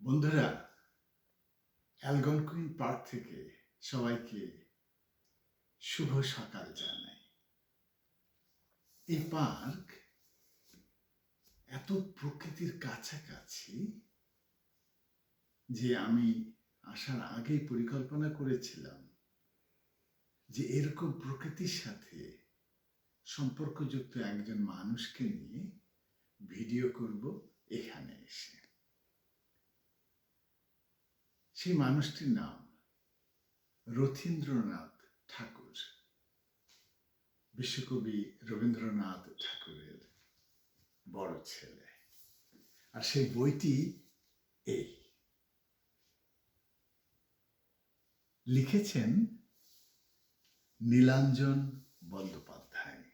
বন্ধুরা, অ্যালগনকুইন পার্ক থেকে সবাইকে শুভ সকাল জানাই। এই পার্ক এত প্রকৃতির কাছাকাছি যে আমি আসার আগেই পরিকল্পনা করেছিলাম যে এরকম প্রকৃতির সাথে সম্পর্কযুক্ত একজন মানুষকে নিয়ে ভিডিও করব এখানে এসে। সেই মানুষটির নাম রথীন্দ্রনাথ ঠাকুর। বিশ্বকবি রবীন্দ্রনাথ ঠাকুরের বড় ছেলে। আর সেই বইটি এই। লিখেছেন নীলাঞ্জন বন্দ্যোপাধ্যায়।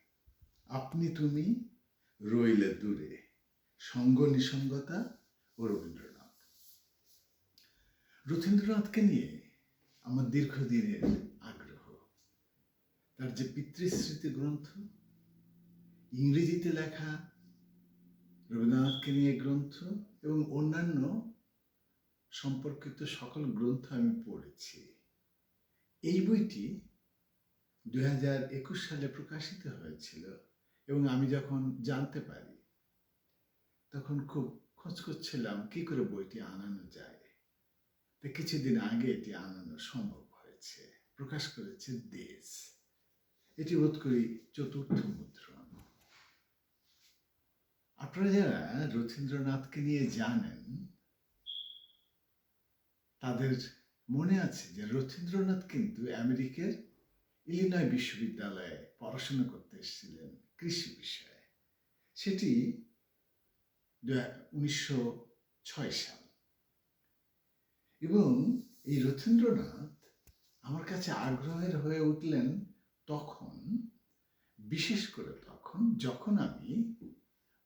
আপনি তুমি রইলে দূরে সঙ্গ নিসঙ্গতা ও রবীন্দ্রনাথ। রথীন্দ্রনাথকে নিয়ে আমার দীর্ঘদিনের আগ্রহ। তার যে পিতৃস্মৃতি গ্রন্থ, ইংরেজিতে লেখা রবীন্দ্রনাথকে নিয়ে গ্রন্থ এবং অন্যান্য সম্পর্কিত সকল গ্রন্থ আমি পড়েছি। এই বইটি দু হাজার একুশ সালে প্রকাশিত হয়েছিল এবং আমি যখন জানতে পারি, তখন খুব খোঁজ করছিলাম কি করে বইটি আনানো যায়? কিছুদিন আগে এটি আনানো সম্ভব হয়েছে। প্রকাশ করেছে দেশ। এটি বোধ করি চতুর্থ মুদ্রণ। আপনারা যারা রথীন্দ্রনাথকে নিয়ে জানেন, তাদের মনে আছে যে রথীন্দ্রনাথ কিন্তু আমেরিকার ইলিনয় বিশ্ববিদ্যালয়ে পড়াশোনা করতে এসেছিলেন কৃষি বিষয়ে। সেটি উনিশশো ছয় সাল। এবং এই রথীন্দ্রনাথ আমার কাছে আগ্রহের হয়ে উঠলেন তখন, বিশেষ করে তখন যখন আমি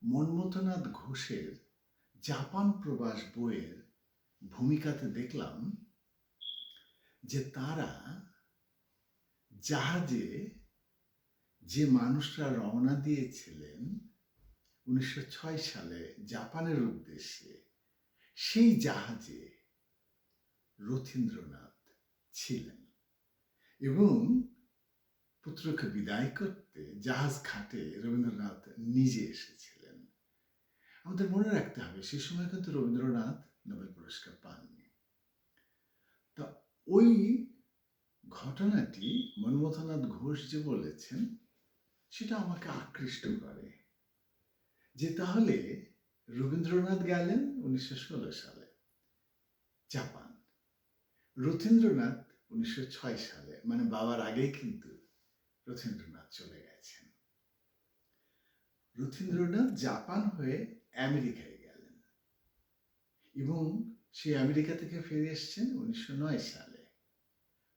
মনমথনাথ ঘোষের জাপান প্রবাস বইয়ের ভূমিকাতে দেখলাম যে তারা জাহাজে যে মানুষরা রওনা দিয়েছিলেন উনিশশো ছয় সালে জাপানের উদ্দেশ্যে, সেই জাহাজে রথীন্দ্রনাথ ছিলেন এবং পুত্রকে বিদায় করতে জাহাজ ঘাটে রবীন্দ্রনাথ নিজে এসেছিলেন। আমাদের মনে রাখতে হবে, সে সময় কিন্তু রবীন্দ্রনাথ নোবেল পুরস্কার পাননি। তা ওই ঘটনাটি মনমথনাথ ঘোষ যে বলেছেন, সেটা আমাকে আকৃষ্ট করে যে তাহলে রবীন্দ্রনাথ গেলেন উনিশশো ষোলো সালে, জাপান। রথীন্দ্রনাথ উনিশশো ছয় সালে মানে বাবার আগেই কিন্তু রথীন্দ্রনাথ চলে গেছেন। রথীন্দ্রনাথ জাপান হয়ে আমেরিকায় গেলেন এবং সে আমেরিকা থেকে ফিরে এসছেন উনিশশো নয় সালে।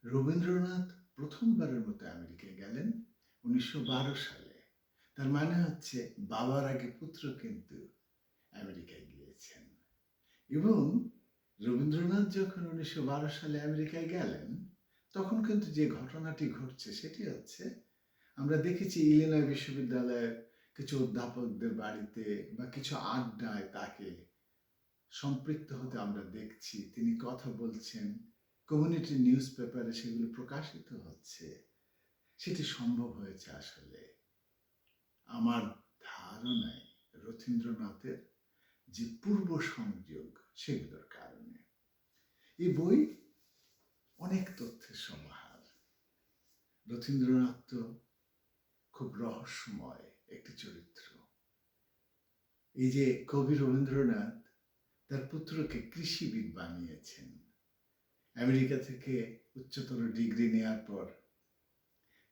রবীন্দ্রনাথ প্রথমবারের মতো আমেরিকায় গেলেন উনিশশো বারো সালে। তার মানে হচ্ছে বাবার আগে পুত্র কিন্তু আমেরিকায় গিয়েছেন এবং রবীন্দ্রনাথ যখন উনিশশো বারো সালে আমেরিকায় গেলেন, তখন কিন্তু যে ঘটনাটি ঘটছে সেটি হচ্ছে, আমরা দেখেছি ইলিনয় বিশ্ববিদ্যালয়ের কিছু অধ্যাপকদের বাড়িতে বা কিছু আড্ডায় তাকে সম্পৃক্ত হতে আমরা দেখছি। তিনি কথা বলছেন, কমিউনিটি নিউজ পেপারে সেগুলো প্রকাশিত হচ্ছে। সেটি সম্ভব হয়েছে আসলে। আমার ধারণায় রথীন্দ্রনাথের যে পূর্ব সংযোগ সেগুলোর কারণে। এই বই অনেক তথ্যের সমাহার। রথীন্দ্রনাথ তো খুব রহস্যময় একটি চরিত্র। এই যে কবি রবীন্দ্রনাথ তার পুত্রকে কৃষিবিদ বানিয়েছেন। আমেরিকা থেকে উচ্চতর ডিগ্রি নেওয়ার পর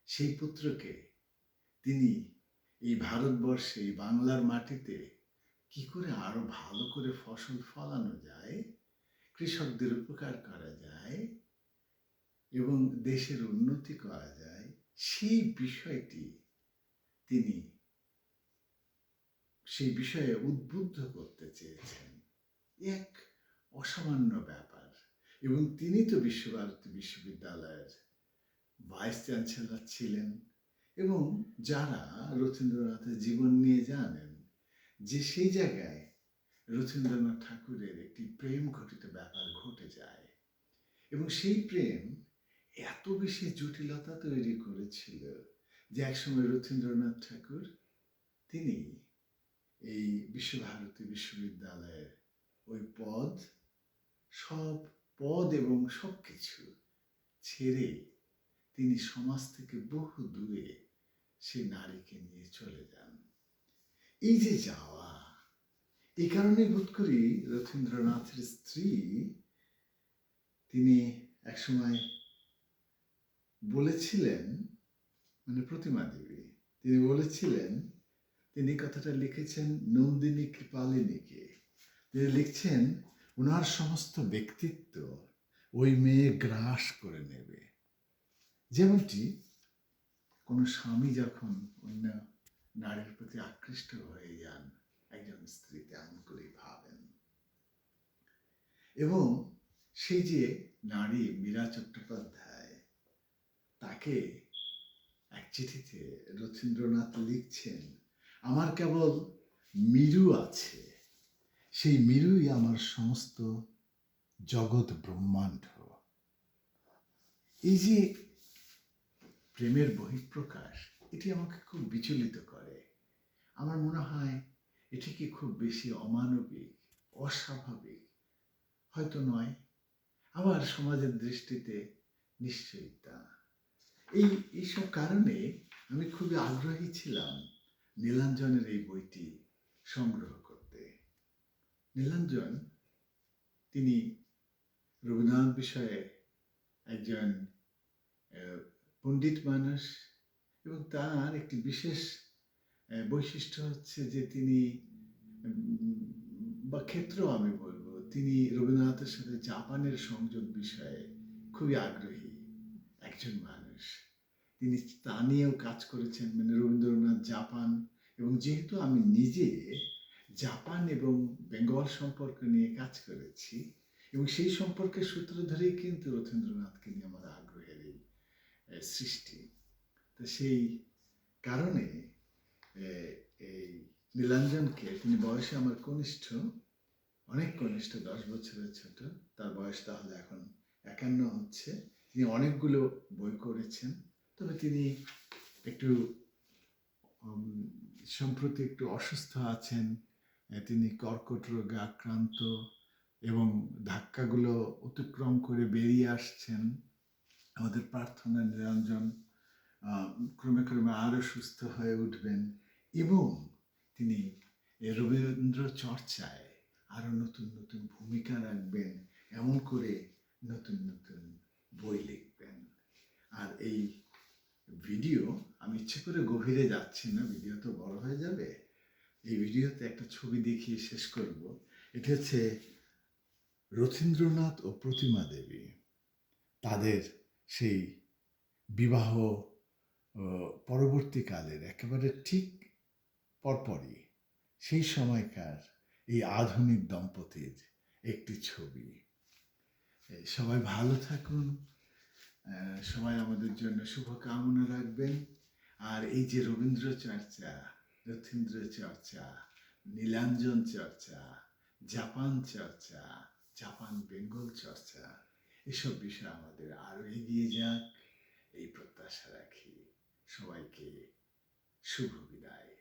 সেই পুত্রকে তিনি এই ভারতবর্ষে, এই বাংলার মাটিতে কি করে আরও ভালো করে ফসল ফলানো যায়, কৃষকদের উপকার করা যায় এবং দেশের উন্নতি করা যায়, সেই বিষয়টি তিনি সেই বিষয়ে উদ্বুদ্ধ করতে চেয়েছেন। এক অসামান্য ব্যাপার। এবং তিনি তো বিশ্বভারতী বিশ্ববিদ্যালয়ের ভাইস চ্যান্সেলর ছিলেন এবং যারা রথীন্দ্রনাথের জীবন নিয়ে জানেন যে সেই জায়গায় রথীন্দ্রনাথ ঠাকুরের একটি প্রেম ঘটিত ব্যাপার ঘটে যায়। এবং সেই প্রেম এত বেশি জটিলতা তৈরি করেছিল যে একসময় রথীন্দ্রনাথ ঠাকুর তিনি এই বিশ্বভারতী বিশ্ববিদ্যালয়ের ওই পদ, সব পদ এবং সব কিছু ছেড়ে তিনি সমাজ থেকে বহু দূরে সেই নারীকে নিয়ে চলে যান। এই যে যাওয়া এই কারণে বোধ করি রথীন্দ্রনাথের স্ত্রী তিনি একসময় বলেছিলেন মানে প্রতিমা দেবী, তিনি বলেছিলেন, তিনি কথাটা লিখেছেন নন্দিনী কৃপালিনীকে। তিনি লিখছেন ওনার সমস্ত ব্যক্তিত্ব ওই মেয়ে গ্রাস করে নেবে। যেমনটি কোনো স্বামী যখন অন্য নারীর প্রতি আকৃষ্ট হয়ে যান একজন স্ত্রী তেমন করেই ভাবেন। এবং সেই যে নারী মীরা চট্টোপাধ্যায়, তাকে এক চিঠিতে রথীন্দ্রনাথ লিখছেন, আমার কেবল মিরু আছে। সেই মিরুই আমার সমস্ত জগৎ ব্রহ্মাণ্ড। এই যে প্রেমের বহিঃপ্রকাশ এটি আমাকে খুব বিচলিত করে। আমার মনে হয় এটি কি খুব বেশি অমানবিক, অস্বাভাবিক হয়তো নয়, আবার সমাজের দৃষ্টিতে নিশ্চয়ই তা। এই, এইসব কারণে আমি খুবই আগ্রহী ছিলাম নীলাঞ্জনের এই বইটি সংগ্রহ করতে। নীলাঞ্জন, তিনি রবীন্দ্রনাথ বিষয়ে একজন পণ্ডিত মানুষ এবং তার একটি বিশেষ বৈশিষ্ট্য হচ্ছে যে তিনি বা ক্ষেত্র আমি বলব, তিনি রবীন্দ্রনাথের সাথে জাপানের সংযোগ বিষয়ে খুবই আগ্রহী একজন মানুষ। তিনি তা নিয়েও কাজ করেছেন মানে রবীন্দ্রনাথ জাপান, এবং যেহেতু আমি নিজে জাপান এবং বেঙ্গল সম্পর্ক নিয়ে কাজ করেছি, এবং সেই সম্পর্কের সূত্র ধরেই কিন্তু রথীন্দ্রনাথকে নিয়ে আমার আগ্রহের এই সৃষ্টি। তো সেই কারণে এই নীলাঞ্জনকে, তিনি বয়সে আমার কনিষ্ঠ, অনেক কনিষ্ঠ, দশ বছরের ছোট, তার বয়স তাহলে এখন একান্ন হচ্ছে, তিনি অনেকগুলো বই করেছেন, তবে তিনি একটু সম্প্রতি একটু অসুস্থ আছেন তিনি কর্কট রোগে আক্রান্ত এবং ধাক্কাগুলো অতিক্রম করে বেরিয়ে আসছেন। আমাদের প্রার্থনা নিরঞ্জন ক্রমে ক্রমে আরও সুস্থ হয়ে উঠবেন এবং তিনি রবীন্দ্র চর্চায় আরও নতুন নতুন ভূমিকা রাখবেন, এমন করে নতুন নতুন বই লিখবেন। আর এই ভিডিও আমি ইচ্ছে করে গভীরে যাচ্ছি না, ভিডিও তো বড় হয়ে যাবে। এই ভিডিওতে একটা ছবি দেখিয়ে শেষ করব। এটি হচ্ছে রথীন্দ্রনাথ ও প্রতিমা দেবী। তাদের সেই বিবাহ পরবর্তীকালের, একেবারে ঠিক পরপরই, সেই সময়কার এই আধুনিক দম্পতির একটি ছবি। সবাই ভালো থাকুন সবাই আমাদের জন্য শুভকামনা রাখবেন। আর এই যে রবীন্দ্র চর্চা রথীন্দ্র চর্চা, নীলাঞ্জন চর্চা, জাপান চর্চা, জাপান বেঙ্গল চর্চা, এসব বিষয়ে আমাদের আরও এগিয়ে যাক, এই প্রত্যাশা রাখি। সবাইকে শুভ বিদায়।